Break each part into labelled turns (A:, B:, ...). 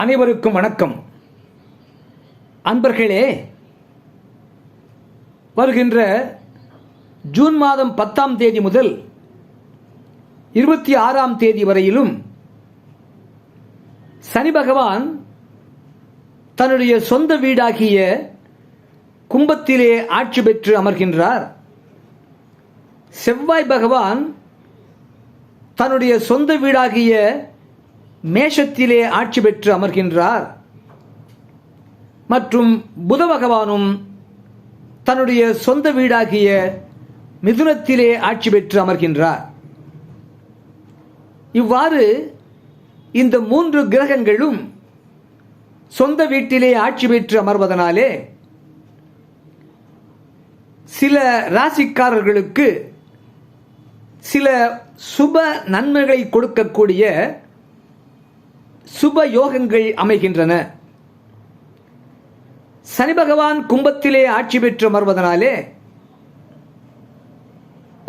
A: அனைவருக்கும் வணக்கம். அன்பர்களே வருகின்ற ஜூன் மாதம் பத்தாம் தேதி முதல் இருபத்தி ஆறாம் தேதி வரையிலும் சனி பகவான் தன்னுடைய சொந்த வீடாகிய கும்பத்திலே ஆட்சி பெற்று அமர்கின்றார். செவ்வாய் பகவான் தன்னுடைய சொந்த வீடாகிய மேஷத்திலே ஆட்சி பெற்று அமர்கின்றார். மற்றும் புத பகவானும் தன்னுடைய சொந்த வீடாகிய மிதுனத்திலே ஆட்சி பெற்று அமர்கின்றார். இவ்வாறு இந்த மூன்று கிரகங்களும் சொந்த வீட்டிலே ஆட்சி பெற்று அமர்வதனாலே சில ராசிக்காரர்களுக்கு சில சுப நன்மைகளை கொடுக்கக்கூடிய சுப யோகங்கள் அமைகின்றன. சனி பகவான் கும்பத்திலே ஆட்சி பெற்று அமர்வதனாலே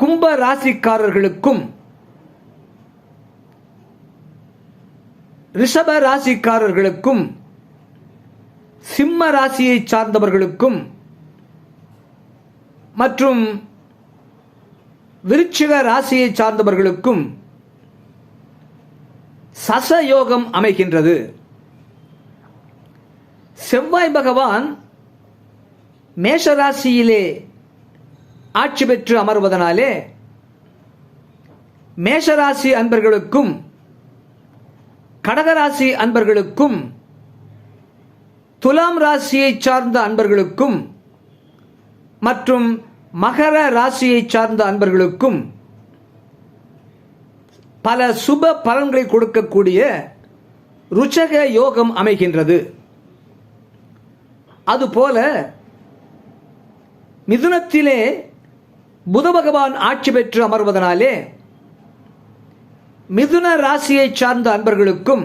A: கும்ப ராசிக்காரர்களுக்கும் ரிஷப ராசிக்காரர்களுக்கும் சிம்ம ராசியை சார்ந்தவர்களுக்கும் மற்றும் விருச்சிக ராசியை சார்ந்தவர்களுக்கும் சசயோகம் அமைகின்றது. செவ்வாய் பகவான் மேஷராசியிலே ஆட்சி பெற்று அமர்வதனாலே மேஷராசி அன்பர்களுக்கும் கடகராசி அன்பர்களுக்கும் துலாம் ராசியை சார்ந்த அன்பர்களுக்கும் மற்றும் மகர ராசியை சார்ந்த அன்பர்களுக்கும் பல சுப பலன்களை கொடுக்கக்கூடிய ருச்சக யோகம் அமைகின்றது. அதுபோல மிதுனத்திலே புத பகவான் ஆட்சி பெற்று அமர்வதனாலே மிதுன ராசியை சார்ந்த அன்பர்களுக்கும்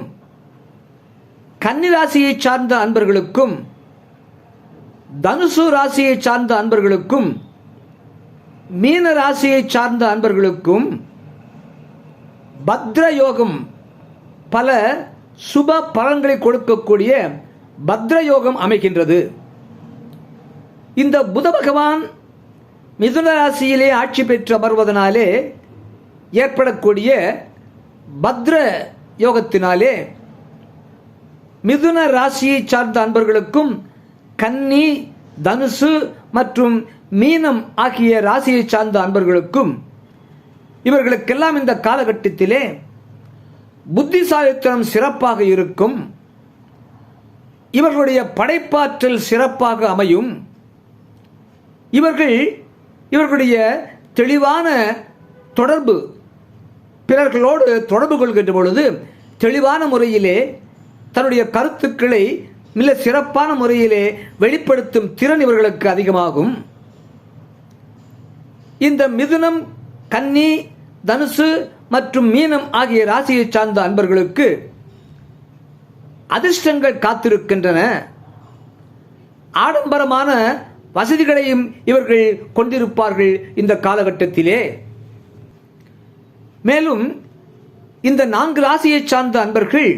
A: கன்னி ராசியை சார்ந்த அன்பர்களுக்கும் தனுசு ராசியை சார்ந்த அன்பர்களுக்கும் மீன ராசியை சார்ந்த அன்பர்களுக்கும் பத்ர யோகம் பல சுப பலன்களை கொடுக்கக்கூடிய பத்ர யோகம் அமைகின்றது இந்த புத பகவான் மிதுன ராசியிலே ஆட்சி பெற்று அமர்வதனாலே ஏற்படக்கூடிய பத்ர யோகத்தினாலே மிதுன ராசியை சார்ந்த அன்பர்களுக்கும் கன்னி தனுசு மற்றும் மீனம் ஆகிய ராசியை சார்ந்த அன்பர்களுக்கும் இவர்களுக்கெல்லாம் இந்த காலகட்டத்திலே புத்திசாலித்தனம் சிறப்பாக இருக்கும். இவர்களுடைய படைப்பாற்றல் சிறப்பாக அமையும். இவர்கள் இவர்களுடைய தெளிவான தொடர்பு பிறர்களோடு தொடர்பு கொள்கின்ற பொழுது தெளிவான முறையிலே தன்னுடைய கருத்துக்களை மிக சிறப்பான முறையிலே வெளிப்படுத்தும் திறன் இவர்களுக்கு அதிகமாகும். இந்த மிதுனம் கன்னி தனுசு மற்றும் மீனம் ஆகிய ராசியை சார்ந்த அன்பர்களுக்கு அதிர்ஷ்டங்கள் காத்திருக்கின்றன. ஆடம்பரமான வசதிகளையும் இவர்கள் கொண்டிருப்பார்கள் இந்த காலகட்டத்திலே. மேலும் இந்த நான்கு ராசியை சார்ந்த அன்பர்கள்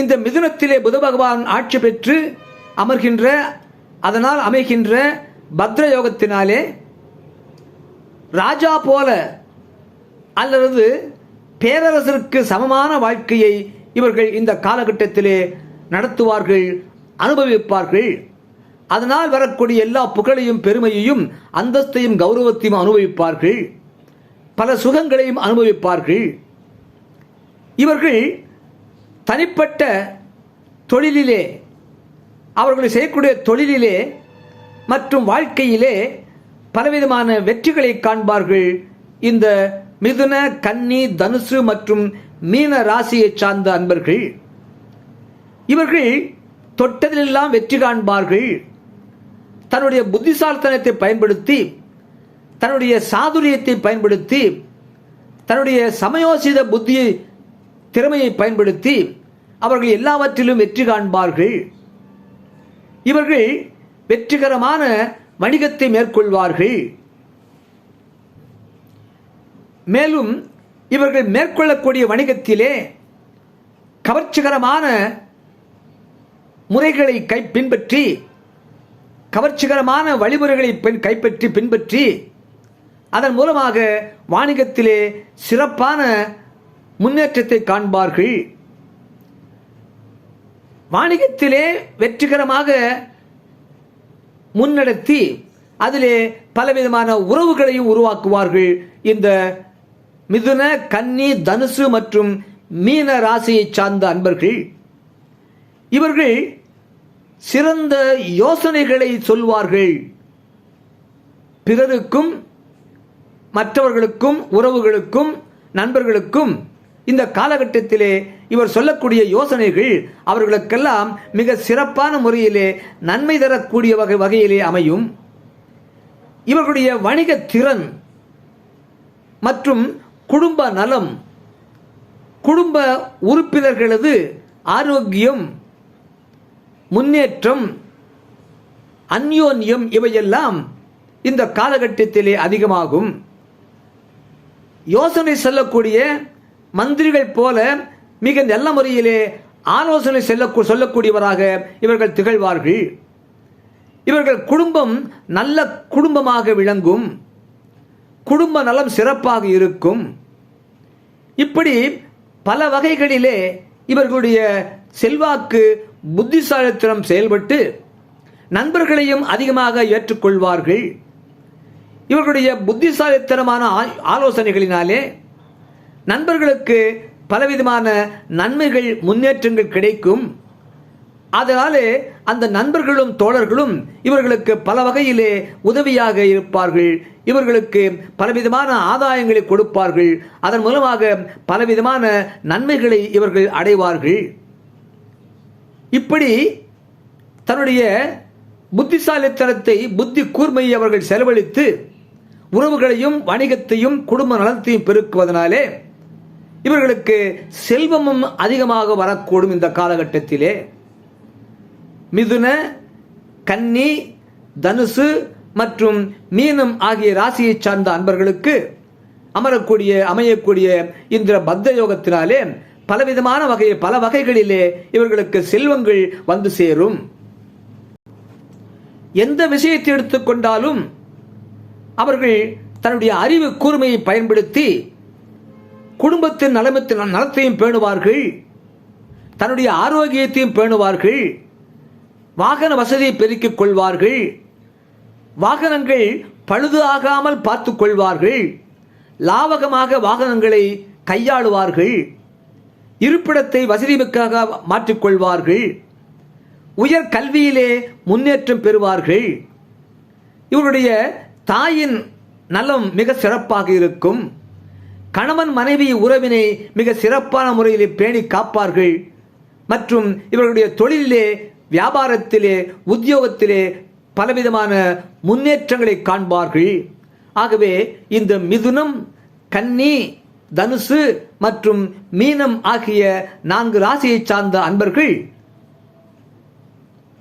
A: இந்த மிதுனத்திலே புத பகவான் ஆட்சி பெற்று அமர்கின்ற அதனால் அமைகின்ற பத்ர யோகத்தினாலே ராஜா போல அல்லது பேரரசருக்கு சமமான வாழ்க்கையை இவர்கள் இந்த காலகட்டத்திலே நடத்துவார்கள் அனுபவிப்பார்கள். அதனால் வரக்கூடிய எல்லா புகழையும் பெருமையையும் அந்தஸ்தையும் கௌரவத்தையும் அனுபவிப்பார்கள். பல சுகங்களையும் அனுபவிப்பார்கள். இவர்கள் தனிப்பட்ட தொழிலிலே அவர்கள் செய்யக்கூடிய தொழிலிலே மற்றும் வாழ்க்கையிலே பலவிதமான வெற்றிகளை காண்பார்கள். இந்த மிதுன கன்னி தனுசு மற்றும் மீன ராசியை சார்ந்த அன்பர்கள். இவர்கள் தொட்டதிலெல்லாம் வெற்றி காண்பார்கள். தன்னுடைய புத்திசாலித்தனத்தை பயன்படுத்தி தன்னுடைய சாதுரியத்தை பயன்படுத்தி தன்னுடைய சமயோசித புத்தியை திறமையை பயன்படுத்தி அவர்கள் எல்லாவற்றிலும் வெற்றி காண்பார்கள். இவர்கள் வெற்றிகரமான வணிகத்தை மேற்கொள்வார்கள். மேலும் இவர்கள் மேற்கொள்ளக்கூடிய வணிகத்திலே கவர்ச்சிகரமான முறைகளை கை பின்பற்றி கவர்ச்சிகரமான வழிமுறைகளை பின் கைப்பற்றி பின்பற்றி அதன் மூலமாக வாணிகத்திலே சிறப்பான முன்னேற்றத்தை காண்பார்கள். வாணிகத்திலே வெற்றிகரமாக முன்னெடுத்தி அதிலே பலவிதமான உறவுகளையும் உருவாக்குவார்கள். இந்த மிதுன கன்னி தனுசு மற்றும் மீன ராசியை சார்ந்த அன்பர்கள் இவர்கள் சிறந்த யோசனைகளை சொல்வார்கள். பிறருக்கும் மற்றவர்களுக்கும் உறவுகளுக்கும் நண்பர்களுக்கும் இந்த காலகட்டத்திலே இவர் சொல்லக்கூடிய யோசனைகள் அவர்களுக்கெல்லாம் மிக சிறப்பான முறையிலே நன்மை தரக்கூடிய வகை வகையிலே அமையும். இவர்களுடைய வணிக திறன் மற்றும் குடும்ப நலம் குடும்ப உறுப்பினர்களது ஆரோக்கியம் முன்னேற்றம் அந்யோன்யம் இவையெல்லாம் இந்த காலகட்டத்திலே அதிகமாகும். யோசனை சொல்லக்கூடிய மந்திரிகள் போல மிக நல்ல முறையிலே ஆலோசனை செல்ல சொல்லக்கூடியவராக இவர்கள் திகழ்வார்கள். இவர்கள் குடும்பம் நல்ல குடும்பமாக விளங்கும். குடும்ப நலம் சிறப்பாக இருக்கும். இப்படி பல வகைகளிலே இவர்களுடைய செல்வாக்கு புத்திசாலித்தனம் செயல்பட்டு நண்பர்களையும் அதிகமாக ஏற்றுக்கொள்வார்கள். இவர்களுடைய புத்திசாலித்தனமான ஆலோசனைகளினாலே நண்பர்களுக்கு பலவிதமான நன்மைகள் முன்னேற்றங்கள் கிடைக்கும். அதனாலே அந்த நண்பர்களும் தோழர்களும் இவர்களுக்கு பல வகையிலே உதவியாக இருப்பார்கள். இவர்களுக்கு பலவிதமான ஆதாயங்களை கொடுப்பார்கள். அதன் மூலமாக பலவிதமான நன்மைகளை இவர்கள் அடைவார்கள். இப்படி தன்னுடைய புத்திசாலித்தனத்தை புத்தி கூர்மையை அவர்கள் செலவழித்து உறவுகளையும் வணிகத்தையும் குடும்ப நலத்தையும் பெருக்குவதனாலே இவர்களுக்கு செல்வமும் அதிகமாக வரக்கூடும் இந்த காலகட்டத்திலே. மிதுன கன்னி தனுசு மற்றும் மீனம் ஆகிய ராசியை சார்ந்த அன்பர்களுக்கு அமரக்கூடிய அமையக்கூடிய இந்த பத்த யோகத்தினாலே பலவிதமான வகை பல வகைகளிலே இவர்களுக்கு செல்வங்கள் வந்து சேரும். எந்த விஷயத்தை எடுத்துக்கொண்டாலும் அவர்கள் தன்னுடைய அறிவு கூர்மையை பயன்படுத்தி குடும்பத்தின் நலமத்தின் நலத்தையும் பேணுவார்கள். தன்னுடைய ஆரோக்கியத்தையும் பேணுவார்கள். வாகன வசதியை பெருக்கிக் கொள்வார்கள். வாகனங்கள் பழுது ஆகாமல் பார்த்துக் கொள்வார்கள். லாவகமாக வாகனங்களை கையாளுவார்கள். இருப்பிடத்தை வசதிமிக்காக மாற்றிக்கொள்வார்கள் உயர் கல்வியிலே முன்னேற்றம் பெறுவார்கள். இவருடைய தாயின் நலம் மிக சிறப்பாக இருக்கும். கணவன் மனைவி உறவினை மிக சிறப்பான முறையில் பேணி காப்பார்கள். மற்றும் இவர்களுடைய தொழிலிலே வியாபாரத்திலே உத்தியோகத்திலே பலவிதமான முன்னேற்றங்களை காண்பார்கள். ஆகவே இந்த மிதுனம் கன்னி தனுசு மற்றும் மீனம் ஆகிய நான்கு ராசியைச் சார்ந்த அன்பர்கள்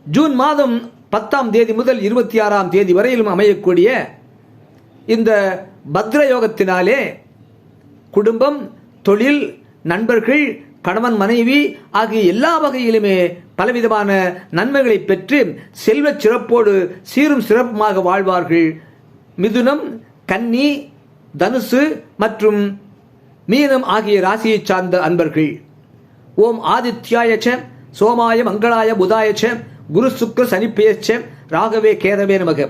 A: ஜூன் மாதம் பத்தாம் தேதி முதல் இருபத்தி ஆறாம் தேதி வரையிலும் அமையக்கூடிய இந்த பத்ர யோகத்தினாலே குடும்பம் தொழில் நண்பர்கள் கணவன் மனைவி ஆகிய எல்லா வகையிலுமே பலவிதமான நன்மைகளை பெற்று செல்வச் சிறப்போடு சீரும் சிறப்புமாக வாழ்வார்கள். மிதுனம் கன்னி தனுசு மற்றும் மீனம் ஆகிய ராசியைச் சார்ந்த அன்பர்கள். ஓம் ஆதித்யாய சோமாய மங்களாய புதாயச்ச குரு சுக்கர சனிப்பேச்ச ராகவே கேதவே நமக.